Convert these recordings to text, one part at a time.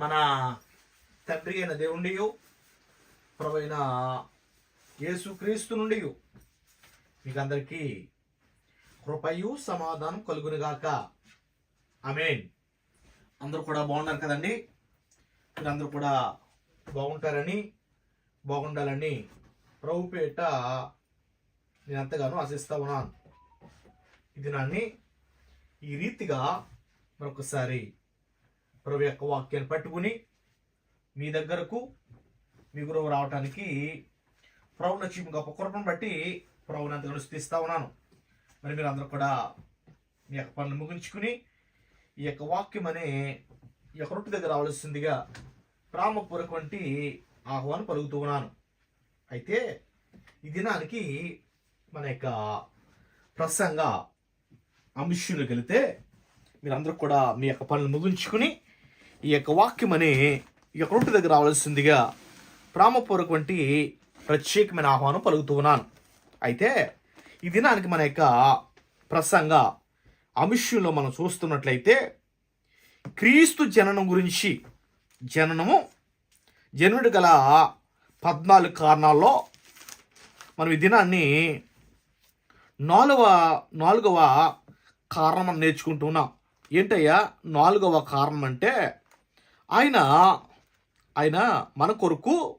మన తండ్రి అయిన దేవుండి ప్రభైన యేసుక్రీస్తు నుండి మీకు అందరికీ కృపయు సమాధానం కలుగునుగాక. అమేన్ అందరూ కూడా బాగున్నారు కదండి? మీరు అందరూ కూడా బాగుంటారని బాగుండాలని ప్రభుపేట నేను ఎంతగానో ఆశిస్తా ఉన్నాను. ఈ దినాన్ని ఈ రీతిగా మరొకసారి ప్రభు యొక్క వాక్యాన్ని పట్టుకుని మీ దగ్గరకు మీ గురువు రావటానికి ప్రభు నచ్చి గొప్ప కృపను బట్టి ప్రభుని అంతగా స్థిస్తా ఉన్నాను. మరి మీరు అందరూ కూడా మీ యొక్క పనులు ముగించుకుని ఈ యొక్క వాక్యం అనే ఈ యొక్క రొట్టె దగ్గర రావాల్సిందిగా ప్రేమపూర్వక వంటి ఆహ్వానం పలుకుతూ ఉన్నాను. అయితే ఈ దినానికి మన యొక్క ప్రసంగ అంశంలోకి వెళితే మీరందరూ కూడా మీ యొక్క పనులు ముగించుకుని ఈ యొక్క వాక్యం అనే ఈ యొక్క రొట్టె దగ్గర రావాల్సిందిగా ప్రామపూర్వక వంటి ప్రత్యేకమైన ఆహ్వానం పలుకుతూ ఉన్నాను. అయితే ఈ దినానికి మన యొక్క ప్రసంగ అంశంలో మనం చూస్తున్నట్లయితే క్రీస్తు జననం గురించి జననము జనుడు గల పద్నాలుగు కారణాల్లో మనం ఈ దినాన్ని నాలుగవ నాలుగవ కారణం అని నేర్చుకుంటున్నాం ఏంటయ్యా? నాలుగవ కారణం అంటే ఆయన ఆయన మన కొరకు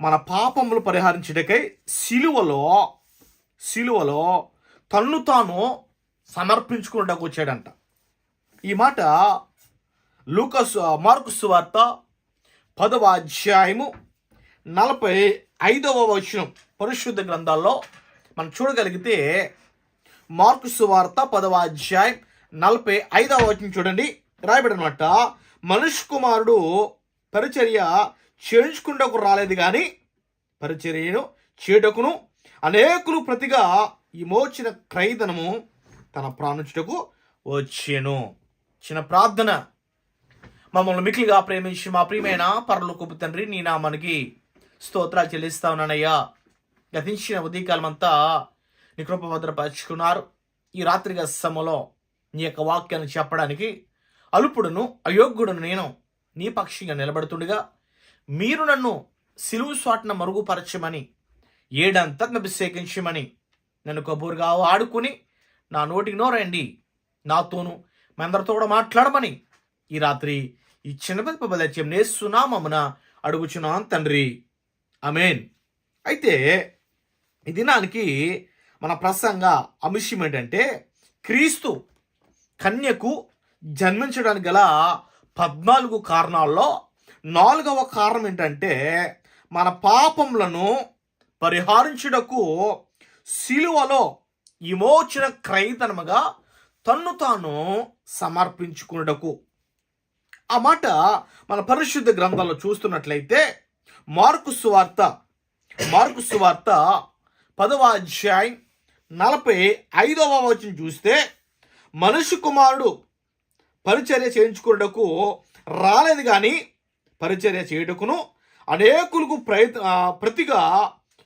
మన పాపములు పరిహరించుటకై సిలువలో సిలువలో తన్ను తాను సమర్పించుకున్నటకు వచ్చాడంట. ఈ మాట లూకస్ మార్కుస్ వార్త పదవ అధ్యాయము నలభై ఐదవ వచనం పరిశుద్ధ గ్రంథాల్లో మనం చూడగలిగితే మార్కుస్ వార్త పదవ అధ్యాయం నలభై ఐదవ వచనం చూడండి. రాయబడినమాట మనుష్ కుమారుడు పరిచర్య చేయించుకుంటకు రాలేదు కానీ పరిచర్యను చేటకును అనేకులు ప్రతిగా విమోచన క్రైదనము తన ప్రాణుచుటకు వచ్చాను. చిన్న ప్రార్థన. మమ్మల్ని మిక్కిలిగా ప్రేమించి మా ప్రియమైన పరలోకపు తండ్రి నీ నామానికి స్తోత్రాలు చెల్లిస్తా ఉన్నానయ్యా. గతించిన ఉదయకాలం అంతా నీ కృప భద్రపరుచుకున్నారు. ఈ రాత్రిగా సమలో నీ యొక్క వాక్యాన్ని చెప్పడానికి అల్పుడును అయోగ్యుడును నేను. నీ పక్షిగా నిలబడుతుండగా మీరు నన్ను సిలువు స్వాట్న మరుగుపరచమని ఏడంతా అభిషేకించమని నన్ను కబూరుగా ఆడుకుని నా నోటికి నోరండి. నాతోను మీ అందరితో కూడా మాట్లాడమని ఈ రాత్రి ఈ చిన్నపతి బలత్యం నేస్తున్నామమున అడుగుచున్నాను తండ్రి. అమేన్ అయితే ఈ దినానికి మన ప్రసంగ అంశం ఏంటంటే క్రీస్తు కన్యకు జన్మించడానికి గల పద్నాలుగు కారణాల్లో నాలుగవ కారణం ఏంటంటే మన పాపములను పరిహారించుటకు సిలువలో విమోచన క్రైతనముగా తన్ను తాను సమర్పించుకున్నటకు ఆ మాట మన పరిశుద్ధ గ్రంథాల్లో చూస్తున్నట్లయితే మార్కు సువార్త మార్కు సువార్త పదవ అధ్యాయం నలభై ఐదవ వచనం చూస్తే మనుషు కుమారుడు పరిచర్య చేయించుకున్నకు రాలేదు కానీ పరిచర్య చేయుటకును అనేకులకు ప్రయత్ ప్రతిగా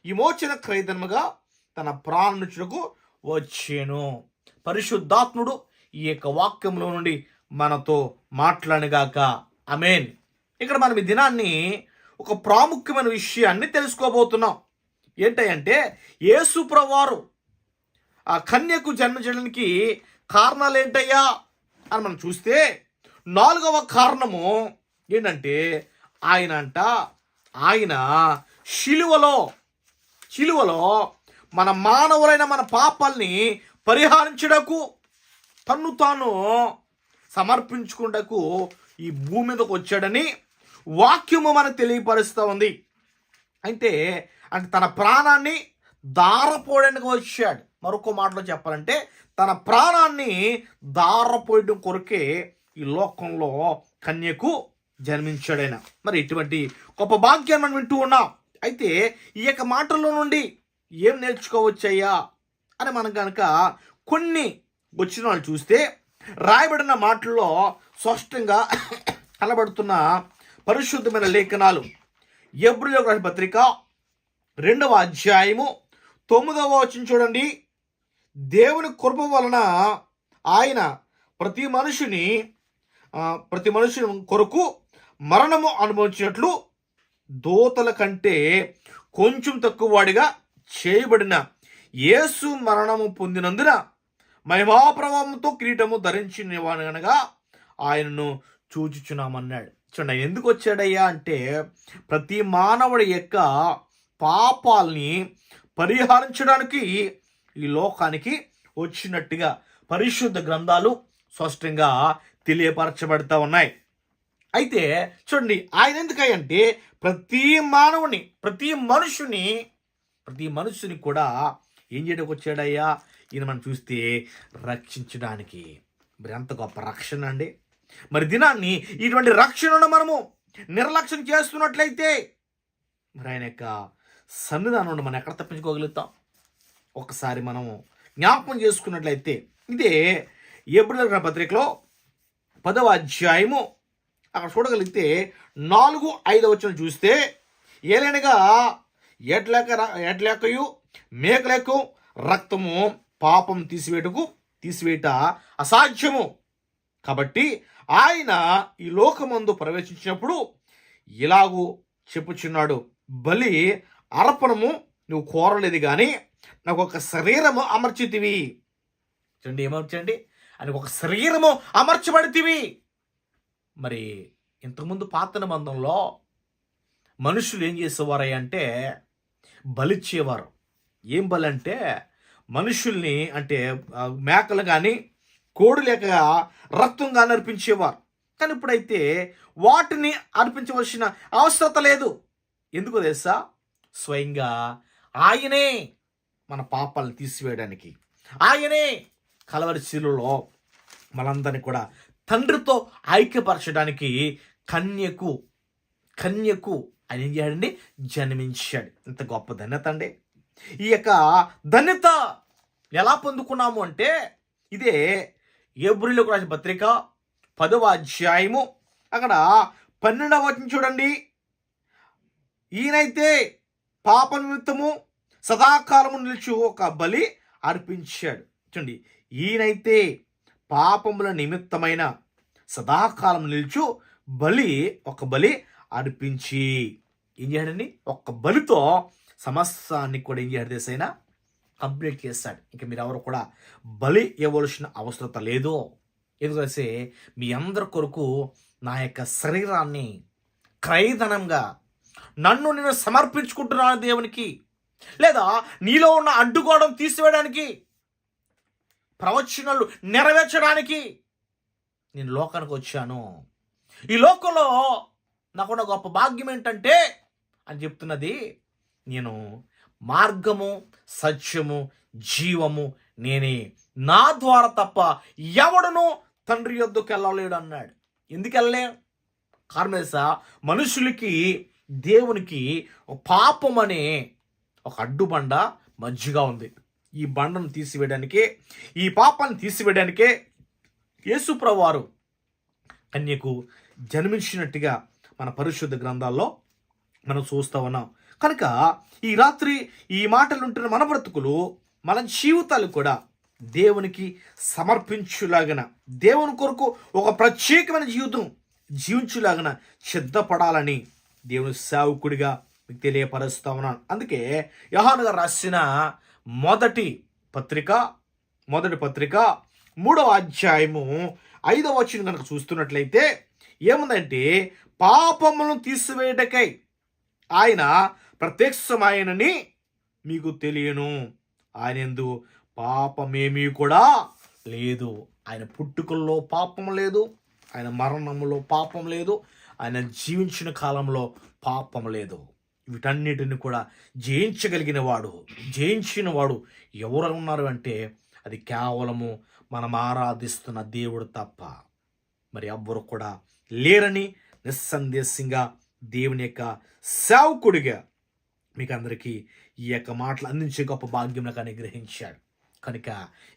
విమోచన క్రైతనముగా తన ప్రాణుచుటకు వచ్చాను. పరిశుద్ధాత్ముడు ఈ యొక్క వాక్యంలో నుండి మనతో మాట్లాడగాక అమేన్ ఇక్కడ మనం ఈ దినాన్ని ఒక ప్రాముఖ్యమైన విషయాన్ని తెలుసుకోబోతున్నాం. ఏంటంటే ఏసుప్రవారు ఆ కన్యకు జన్మించడానికి కారణాలు ఏంటయ్యా అని మనం చూస్తే నాలుగవ కారణము ఏంటంటే ఆయన అంట ఆయన శిలువలో శిలువలో మన మానవులైన మన పాపాల్ని పరిహరించుటకు తన్ను తాను సమర్పించుకుంటకు ఈ భూమి మీదకు వచ్చాడని వాక్యము మనకు తెలియపరుస్తూ ఉంది. అయితే అంటే తన ప్రాణాన్ని దారపోయడానికి వచ్చాడు. మరొక మాటలో చెప్పాలంటే తన ప్రాణాన్ని దారపోయడం కొరకే ఈ లోకంలో కన్యకు జన్మించాడైన. మరి ఇటువంటి గొప్ప భాగ్యాన్ని మనం వింటూ ఉన్నాం. అయితే ఈ యొక్క మాటల్లో నుండి ఏం నేర్చుకోవచ్చయ్యా అని మనం కనుక కొన్ని వచ్చిన వాళ్ళు చూస్తే రాయబడిన మాటల్లో స్పష్టంగా కనబడుతున్న పరిశుద్ధమైన లేఖనాలు. ఎబ్రిలో పత్రిక రెండవ అధ్యాయము తొమ్మిదవ వచ్చిన చూడండి. దేవుని కృప వలన ఆయన ప్రతి మనుషుని ప్రతి మనుషుని కొరకు మరణము అనుభవించినట్లు దూతల కంటే కొంచెం తక్కువ వాడిగా చేయబడిన యేసు మరణము పొందినందున మహిమాప్రభావంతో కిరీటము ధరించిన అనగా ఆయనను చూచుచున్నామన్నాడు. చూడండి ఎందుకు వచ్చాడయ్యా అంటే ప్రతి మానవుడి యొక్క పాపాల్ని పరిహరించడానికి ఈ లోకానికి వచ్చినట్టుగా పరిశుద్ధ గ్రంథాలు స్పష్టంగా తెలియపరచబడతా ఉన్నాయి. అయితే చూడండి ఆయన ఎందుకంటే ప్రతి మానవుని ప్రతి మనుషుని ప్రతి మనుషుని కూడా ఏం చేయడానికి వచ్చాడయ్యా? ఈయన మనం చూస్తే రక్షించడానికి. మరి ఎంత గొప్ప రక్షణ అండి. మరి దినాన్ని ఇటువంటి రక్షణను మనము నిర్లక్ష్యం చేస్తున్నట్లయితే మరి ఆయన యొక్క సన్నిధానం నుండి మనం ఎక్కడ తప్పించుకోగలుగుతాం? ఒకసారి మనము జ్ఞాపకం చేసుకున్నట్లయితే ఇదే ఏప్రిల్ పత్రికలో పదవ అధ్యాయము. అక్కడ చూడగలిగితే నాలుగు ఐదు వచ్చిన చూస్తే ఏలైనగా ఎట్లేక ఎట్లేకయు మేకలేక రక్తము పాపం తీసివేటకు తీసివేట అసాధ్యము. కాబట్టి ఆయన ఈ లోకమందు ప్రవేశించినప్పుడు ఇలాగూ చెప్పుచున్నాడు. బలి అర్పణము నువ్వు కోరలేదు కానీ నాకు ఒక శరీరము అమర్చితివి. చూడండి ఏమర్చండి? అని ఒక శరీరము అమర్చబడితివి. మరి ఇంతకుముందు పాత నిబంధనలో మనుషులు ఏం చేసేవారై అంటే బలిచ్చేవారు. ఏం బలి అంటే మనుషుల్ని అంటే మేకలు కానీ కోడి లేక రక్తం కానీ అర్పించేవారు కానీ ఇప్పుడైతే వాటిని అర్పించవలసిన అవసరత లేదు. ఎందుకు తెలుసా? స్వయంగా ఆయనే మన పాపాలను తీసివేయడానికి ఆయనే కలవరి శిలులో మనందరినీ కూడా తండ్రితో ఐక్యపరచడానికి కన్యకు కన్యకు ఆయన ఏం చేయాడండి జన్మించాడు. ఇంత గొప్ప ధన్యత అండి. ఈ యొక్క ధన్యత ఎలా పొందుకున్నాము అంటే ఇదే ఏబ్రిలకు రాసిన పత్రిక పదవ అధ్యాయము. అక్కడ పన్నెండవ వచ్చిన చూడండి. ఈయనైతే పాప నిమిత్తము సదాకాలము నిలిచి ఒక బలి అర్పించాడు. చూడండి ఈయనైతే పాపముల నిమిత్తమైన సదాకాలం నిలుచు బలి ఒక బలి అర్పించి ఏం చేయాడండి ఒక్క బలితో సమస్తాన్ని కూడా ఏం చేయాడు దేశైనా కంప్లీట్ చేస్తాడు ఇంకా మీరు ఎవరు కూడా బలి ఇవ్వవలసిన అవసరత లేదు. ఎందుకంటే మీ అందరి కొరకు నా యొక్క శరీరాన్ని క్రయధనంగా నన్ను నేను సమర్పించుకుంటున్నాను దేవునికి. లేదా నీలో ఉన్న అడ్డుగోడం తీసివేయడానికి ప్రవచనలు నెరవేర్చడానికి నేను లోకానికి వచ్చాను. ఈ లోకంలో నాకున్న గొప్ప భాగ్యం ఏంటంటే అని చెప్తున్నది నేను మార్గము సత్యము జీవము నేనే. నా ద్వారా తప్ప ఎవడను తండ్రి యొద్దకు వెళ్ళలేడు అన్నాడు. ఎందుకు వెళ్ళలే? కారణం మనుషులకి దేవునికి ఒక పాపం అనే ఒక అడ్డుబండ మంచిగా ఉంది. ఈ బండను తీసివేయడానికే ఈ పాపాన్ని తీసివేయడానికే యేసుప్రభు వారు కన్యకు జన్మించినట్టుగా మన పరిశుద్ధ గ్రంథాల్లో మనం చూస్తూ ఉన్నాం. కనుక ఈ రాత్రి ఈ మాటలు ఉంటున్న మన బ్రతుకులు మన జీవితాలు కూడా దేవునికి సమర్పించులాగన దేవుని కొరకు ఒక ప్రత్యేకమైన జీవితం జీవించులాగన సిద్ధపడాలని దేవుని సేవకుడిగా మీకు తెలియపరుస్తా ఉన్నాను అందుకే యహాను గారు రాసిన మొదటి పత్రిక మొదటి పత్రిక మూడవ అధ్యాయము ఐదవ వచ్చిన కనుక చూస్తున్నట్లయితే ఏముందంటే పాపములను తీసివేయటకై ఆయన ప్రత్యక్షమాయనని మీకు తెలియను. ఆయన ఎందు పాపమేమీ కూడా లేదు. ఆయన పుట్టుకల్లో పాపం లేదు. ఆయన మరణంలో పాపం లేదు. ఆయన జీవించిన కాలంలో పాపం లేదు. వీటన్నిటిని కూడా జయించగలిగిన వాడు జయించిన వాడు ఎవరు ఉన్నారు అంటే అది కేవలము మనం ఆరాధిస్తున్న దేవుడు తప్ప. మరి ఎవ్వరు కూడా లేరని నిస్సందేశంగా దేవుని యొక్క సేవకుడిగా మీకు అందరికీ ఈ యొక్క మాటలు అందించే గొప్ప భాగ్యం నాకు అనుగ్రహించాడు. కనుక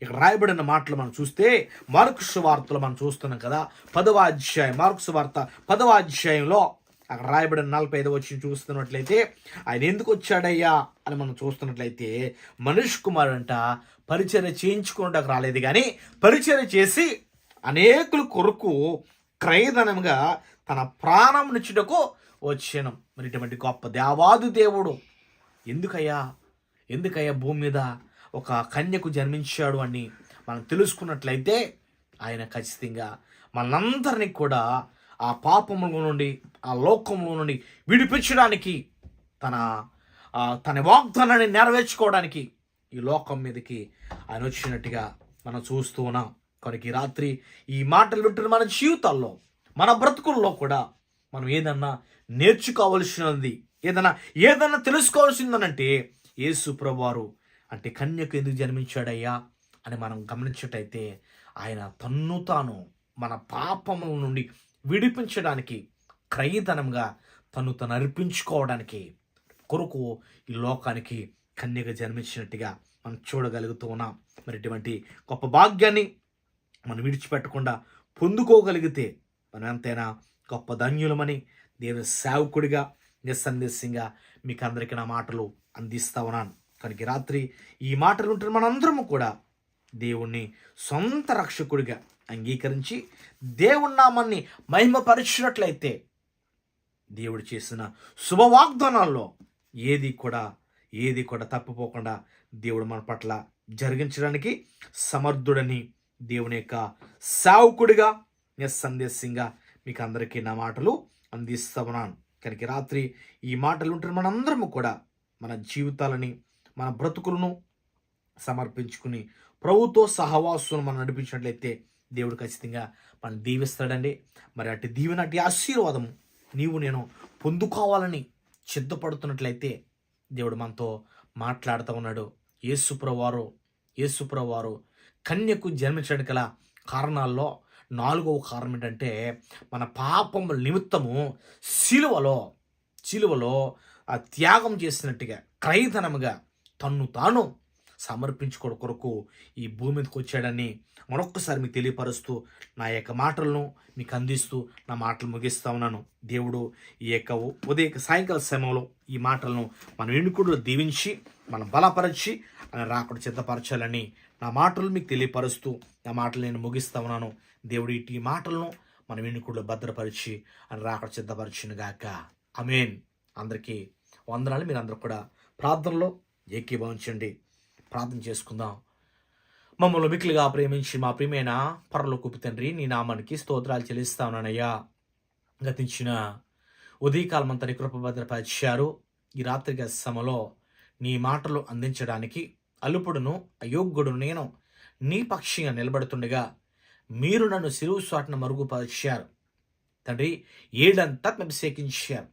ఇక్కడ రాయబడిన మాటలు మనం చూస్తే మార్క్స్ వార్తలు మనం చూస్తున్నాం కదా. పదవ అధ్యాయం మార్క్స్ వార్త పదవ అధ్యాయంలో అక్కడ రాయబడిన నలభై ఐదు వచ్చి చూస్తున్నట్లయితే ఆయన ఎందుకు వచ్చాడయ్యా? అని మనం చూస్తున్నట్లయితే మనీష్ కుమార్ అంట పరిచర్య చేయించుకోవడానికి రాలేదు కానీ పరిచర్య చేసి అనేకుల కొరకు క్రయధనంగా తన ప్రాణం నిచ్చుటకు వచ్చాను. మరి ఇటువంటి గొప్ప దేవాదు దేవుడు ఎందుకయ్యా? ఎందుకయ్యా భూమి మీద ఒక కన్యకు జన్మించాడు అని మనం తెలుసుకున్నట్లయితే ఆయన ఖచ్చితంగా మనందరినీ కూడా ఆ పాపముల నుండి ఆ లోకంలో నుండి విడిపించడానికి తన తన వాగ్దానాన్ని నెరవేర్చుకోవడానికి ఈ లోకం మీదకి ఆయన వచ్చినట్టుగా మనం చూస్తూ ఉన్నాం. కనుక ఈ రాత్రి ఈ మాటలు వింటున్న మన జీవితాల్లో మన బ్రతుకుల్లో కూడా మనం ఏదన్నా నేర్చుకోవలసినది ఏదన్నా ఏదన్నా తెలుసుకోవాల్సిందనంటే యేసు ప్రభువారు అంటే కన్యకు ఎందుకు జన్మించాడయ్యా అని మనం గమనించటైతే ఆయన తన్ను తాను మన పాపముల నుండి విడిపించడానికి క్రయధనంగా తను తను అర్పించుకోవడానికి కొరకు ఈ లోకానికి కన్యగా జన్మించినట్టుగా మనం చూడగలుగుతూ ఉన్నాం. మరి ఇటువంటి గొప్ప భాగ్యాన్ని మనం విడిచిపెట్టకుండా పొందుకోగలిగితే మనం ఎంతైనా గొప్ప ధన్యులమని దేవుని సేవకుడిగా నిస్సందేశంగా మీకు అందరికీ నా మాటలు అందిస్తా ఉన్నాను. కనుక రాత్రి ఈ మాటలు ఉంటున్న మనందరము కూడా దేవుణ్ణి సొంత రక్షకుడిగా అంగీకరించి దేవుని నామాన్ని మహిమపరిచినట్లయితే దేవుడు చేసిన శుభవాగ్దానాల్లో ఏది కూడా ఏది కూడా తప్పిపోకుండా దేవుడు మన పట్ల జరిగించడానికి సమర్థుడని దేవుని యొక్క సావుకుడిగా నిస్సందేశంగా మీకు అందరికీ నా మాటలు అందిస్తా ఉన్నాను. కనుక రాత్రి ఈ మాటలు ఉంటున్న మనందరము కూడా మన జీవితాలని మన బ్రతుకులను సమర్పించుకుని ప్రభుతో సహవాసును మనం నడిపించినట్లయితే దేవుడు ఖచ్చితంగా మనం దీవిస్తాడండి. మరి అటు దీవెన అటు ఆశీర్వాదం నీవు నేను పొందుకోవాలని సిద్ధపడుతున్నట్లయితే దేవుడు మనతో మాట్లాడుతూ ఉన్నాడు. యేసుప్రవారు యేసుప్రవారు కన్యకు జన్మించడానికి గల కారణాల్లో నాలుగవ కారణం ఏంటంటే మన పాపముల నిమిత్తము సిలువలో సిలువలో ఆ త్యాగం చేసినట్టుగా క్రైతనముగా తన్ను తాను సమర్పించుకోవడం కొరకు ఈ భూమి మీదకి వచ్చాడని మరొక్కసారి మీకు తెలియపరుస్తూ నా యొక్క మాటలను మీకు అందిస్తూ నా మాటలు ముగిస్తా ఉన్నాను. దేవుడు ఈ యొక్క ఉదయ సాయంకాల సమయంలో ఈ మాటలను మన వెనుకుడులో దీవించి మనం బలపరిచి అని రాకుండా సిద్ధపరచాలని నా మాటలు మీకు తెలియపరుస్తూ నా మాటలు నేను ముగిస్తా ఉన్నాను. దేవుడు ఇటు ఈ మాటలను మన వెనుకుడులో భద్రపరిచి అని రాకుండా సిద్ధపరచును గాక అమేన్ అందరికీ వందనాలు. మీరు అందరూ కూడా ప్రార్థనలో ఏకీభవించండి. ప్రార్థన చేసుకుందాం. మమ్మల్ని మిక్కులుగా ప్రేమించి మా ప్రియమైన పరలోకపు తండ్రి నీ నామానికి స్తోత్రాలు చెల్లిస్తానయ్యా గతించిన ఉదయకాలం అంతని కృపభద్రపరిచారు ఈ రాత్రి సమలో నీ మాటలు అందించడానికి అలుపుడును అయోగ్యుడు నేను నీ పక్షిగా నిలబడుతుండగా మీరు నన్ను సిరువు చాటున మరుగుపరిచారు. తండ్రి ఏడంతా అభిషేకించారు.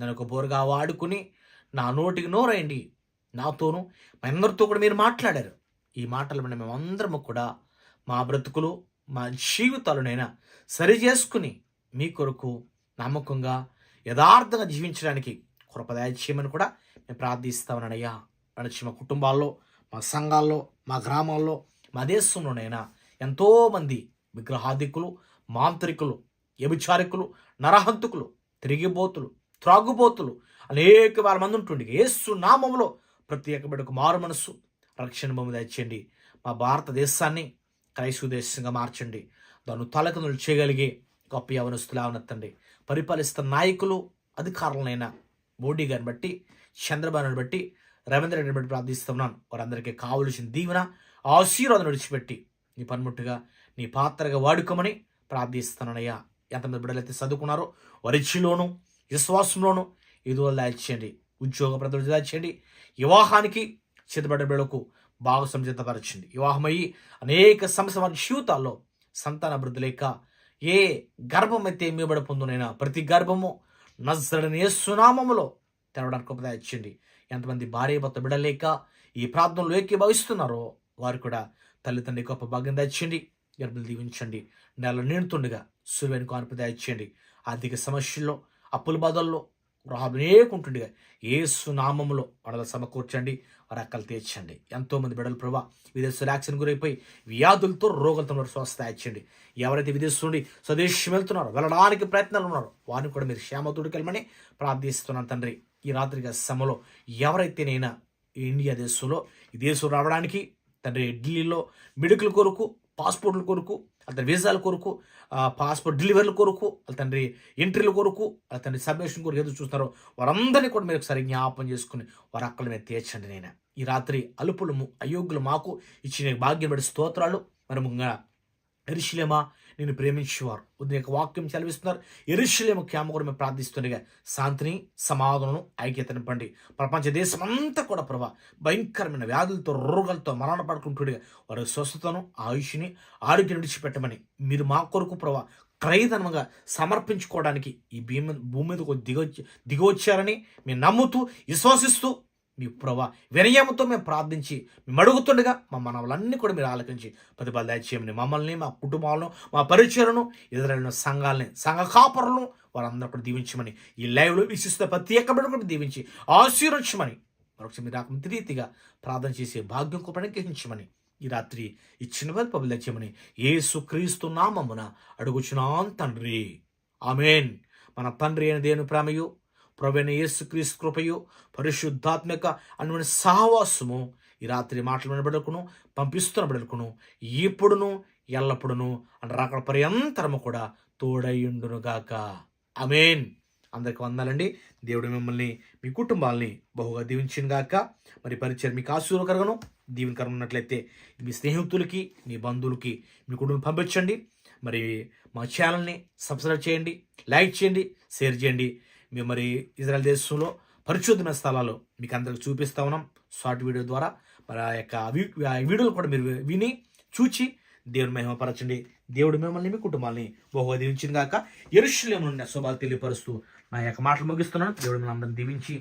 నన్ను ఒక బోరుగా వాడుకుని నా నోటికి నోరండి. నాతోనూ మా కూడా మీరు మాట్లాడారు. ఈ మాటలు విన్న మేమందరము కూడా మా బ్రతుకులు మా జీవితాలనైనా సరి చేసుకుని మీ కొరకు నమ్మకంగా యథార్థంగా జీవించడానికి కృపదయ చేయమని కూడా మేము ప్రార్థిస్తామనయ్యా నడిచి మా కుటుంబాల్లో మా సంఘాల్లో మా గ్రామాల్లో మా దేశంలోనైనా ఎంతోమంది విగ్రహాధికులు మాంత్రికులు వ్యభిచారికులు నరహంతుకులు తిరిగిబోతులు త్రాగుబోతులు అనేక వేల మంది ఉంటుండే ఏసు నామంలో ప్రతి ఒక్క బిడ్డకు మారు మనసు రక్షణ భూమి దయచేయండి మా భారతదేశాన్ని క్రైస్తవ దేశంగా మార్చండి. దాన్ని తలకనులు చేయగలిగే గొప్ప యవనస్తులు అవనెత్తండి పరిపాలిస్తున్న నాయకులు అధికారులనైనా మోడీ గారిని బట్టి చంద్రబాబుని బట్టి రవీంద్ర రెడ్డిని బట్టి ప్రార్థిస్తున్నాను. వారందరికీ కావలసిన దీవెన ఆశీర్వాదం విడిచిపెట్టి నీ పనిముట్టుగా నీ పాత్రగా వాడుకోమని ప్రార్థిస్తున్నానయ్యా. ఎంతమంది బిడ్డలైతే చదువుకున్నారో వరిచిలోను విశ్వాసంలోను ఇది దాచేయండి ఉద్యోగ ప్రజలు దాచేయండి వివాహానికి సిద్ధపడ్డ బిడ్డలకు బాగా సంసిద్ధపరచండి వివాహమయ్యి అనేక సమస్య వారి జీవితాల్లో సంతాన అభివృద్ధి లేక ఏ గర్భం అయితే మీబడి పొందునైనా ప్రతి గర్భము నజరని సునామములో తెరవడానికి గొప్ప ఇచ్చండి ఎంతమంది భార్య భర్త బిడలేక ఈ ప్రార్థనలు ఏకీభవిస్తున్నారో వారు కూడా తల్లిదండ్రి గొప్ప భాగ్యం దాచేయండి గర్భలు దీవించండి. నెల నిండుతుండగా సులువైన కానుపు దాచేయండి ఆర్థిక సమస్యల్లో అప్పుల బాధల్లో రాబేకుంటుండగా ఏసు నామంలో వడల సమకూర్చండి రెక్కలు తీర్చండి. ఎంతోమంది బిడ్డలు ప్రభా విదేశాలు యాక్సిడెంట్ గురైపోయి వ్యాధులతో రోగులతో ఉన్నారు స్వస్థ ఇచ్చండి ఎవరైతే విదేశం నుండి స్వదేశం వెళ్తున్నారో వెళ్ళడానికి ప్రయత్నాలు ఉన్నారో వారిని కూడా మీరు క్షేమతోడికి వెళ్ళమని ప్రార్థిస్తున్నాను తండ్రి. ఈ రాత్రి సమలో ఎవరైతేనైనా ఈ ఇండియా దేశంలో ఈ దేశం రావడానికి తండ్రి ఢిల్లీలో మెడికల్ కొరకు పాస్పోర్ట్ల కొరకు అతని వీసాల కొరకు పాస్పోర్ట్ డెలివరీల కొరకు వాళ్ళ తండ్రి ఎంట్రీల కొరకు వాళ్ళ తండ్రి సబ్మిషన్ కొరకు ఎదురు చూస్తున్నారో వారందరినీ కూడా మీరు ఒకసారి జ్ఞాపం చేసుకుని వారు అక్కడ మీద తీర్చండి నేను ఈ రాత్రి అలుపులు అయోగ్యులు మాకు ఇచ్చిన భాగ్యం స్తోత్రాలు మరి ముఖ్యంగా ఎరిశిలేమా నేను ప్రేమించేవారు. ఉదయం యొక్క వాక్యం చదివిస్తున్నారు ఎరుషులేము క్యామ కూడా మేము ప్రార్థిస్తుండగా శాంతిని సమాధానం ఐక్యతను పండి ప్రపంచ దేశం అంతా కూడా ప్రభా భయంకరమైన వ్యాధులతో రోగాలతో మరణ పడుకుంటుండగా వారి స్వస్థతను ఆయుష్ని ఆరోగ్యం విడిచిపెట్టమని మీరు మా కొరకు ప్రభా క్రయధనంగా సమర్పించుకోవడానికి ఈ భూమి భూమి మీదకు దిగొచ్చి దిగొచ్చారని మేము నమ్ముతూ విశ్వసిస్తూ మీ ప్రభా వినయముతో మేము ప్రార్థించి మేము అడుగుతుండగా మా మనవలన్నీ కూడా మీరు ఆలకించి ప్రతిఫల దయచేయమని మమ్మల్ని మా కుటుంబాలను మా పరిచయలను ఎదురైన సంఘాలని సంఘ కాపరులను వారందరూ కూడా దీవించమని ఈ లైవ్లో వీక్షిస్తున్న ప్రత్యేకమైన కూడా దీవించి ఆశీర్వించమని మరొకసారి మీరు నాకు రీతిగా ప్రార్థన చేసే భాగ్యం కూడా గ్రహించమని ఈ రాత్రి ఇచ్చిన వారి పబులు తెచ్చమని యేసు క్రీస్తు నామమున అడుగుచున్నాం తండ్రి. ఆమెన్. మన తండ్రి అయిన దేని ప్రేమయు ప్రవీణ యేసు క్రీస్తు కృపయు పరిశుద్ధాత్మక అటువంటి సహవాసము ఈ రాత్రి మాటలు వినబడుకును పంపిస్తున్న బడుకును ఇప్పుడును ఎల్లప్పుడును అని రాకడ పర్యంతరము కూడా తోడయుండునుగాక అమేన్ అందరికి వందాలండి. దేవుడు మిమ్మల్ని మీ కుటుంబాలని బహుగా దీవించిన గాక. మరి పరిచయం మీకు ఆశీర్వకరగను దీవెనకరం ఉన్నట్లయితే మీ స్నేహితులకి మీ బంధువులకి మీ కుటుంబం పంపించండి. మరి మా ఛానల్ని సబ్స్క్రైబ్ చేయండి లైక్ చేయండి షేర్ చేయండి. మేము మరి ఇజ్రాయల్ దేశంలో పరిశుద్ధమైన స్థలాలు మీకు అందరికి చూపిస్తా ఉన్నాం. షార్ట్ వీడియో ద్వారా మరి ఆ యొక్క వీడియోలు కూడా మీరు విని చూచి దేవుని మహిమపరచండి దేవుడు మిమ్మల్ని మీ కుటుంబాన్ని బహుగా దీవించిన గాక ఎరుషులేము నుండి శుభాలు తెలియపరుస్తూ నా యొక్క మాటలు ముగిస్తున్నాను. దేవుడు మిమ్మల్ని అందరిని దీవించి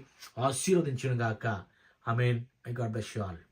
ఆశీర్వదించిన గాక. I mean I God bless you all